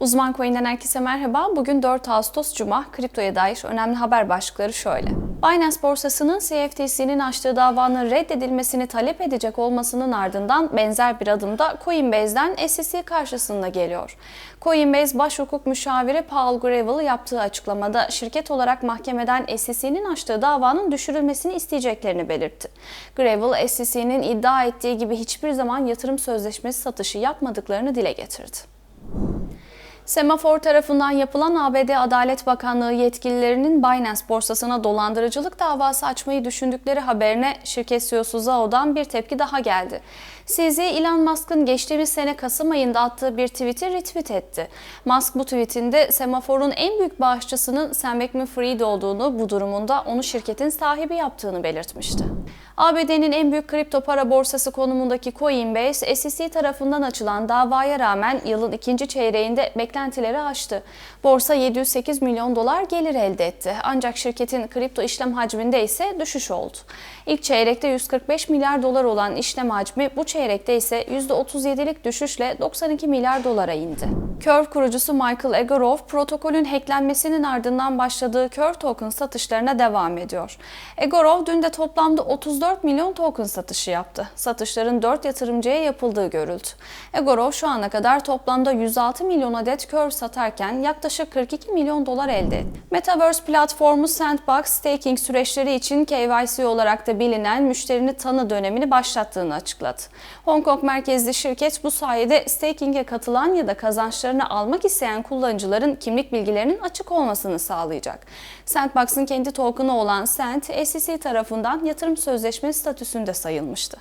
Uzman Coin'den herkese merhaba. Bugün 4 Ağustos Cuma. Kriptoya dair önemli haber başlıkları şöyle. Binance borsasının CFTC'nin açtığı davanın reddedilmesini talep edecek olmasının ardından benzer bir adım da Coinbase'den SEC karşısında geliyor. Coinbase Baş Hukuk Müşaviri Paul Gravel yaptığı açıklamada şirket olarak mahkemeden SEC'nin açtığı davanın düşürülmesini isteyeceklerini belirtti. Gravel, SEC'nin iddia ettiği gibi hiçbir zaman yatırım sözleşmesi satışı yapmadıklarını dile getirdi. Semafor tarafından yapılan ABD Adalet Bakanlığı yetkililerinin Binance borsasına dolandırıcılık davası açmayı düşündükleri haberine şirket CEO'su Zao'dan bir tepki daha geldi. CZ, Elon Musk'ın geçtiğimiz sene Kasım ayında attığı bir tweet'i retweet etti. Musk bu tweetinde Semafor'un en büyük bağışçısının Sam Bankman-Fried olduğunu, bu durumunda onu şirketin sahibi yaptığını belirtmişti. ABD'nin en büyük kripto para borsası konumundaki Coinbase, SEC tarafından açılan davaya rağmen yılın ikinci çeyreğinde beklentileri aştı. Borsa 708 milyon dolar gelir elde etti. Ancak şirketin kripto işlem hacminde ise düşüş oldu. İlk çeyrekte 145 milyar dolar olan işlem hacmi bu çeyrekte ise %37'lik düşüşle 92 milyar dolara indi. Curve kurucusu Michael Egorov, protokolün hacklenmesinin ardından başladığı Curve token satışlarına devam ediyor. Egorov dün de toplamda 34 milyon token satışı yaptı. Satışların 4 yatırımcıya yapıldığı görüldü. Egorov şu ana kadar toplamda 106 milyon adet Curve satarken yaklaşık 42 milyon dolar elde etti. Metaverse platformu Sandbox, staking süreçleri için KYC olarak da bilinen müşterini tanı dönemini başlattığını açıkladı. Hong Kong merkezli şirket bu sayede staking'e katılan ya da kazançlarını almak isteyen kullanıcıların kimlik bilgilerinin açık olmasını sağlayacak. Sandbox'ın kendi token'ı olan Sand, SEC tarafından yatırım sözleşmesi statüsünde sayılmıştı.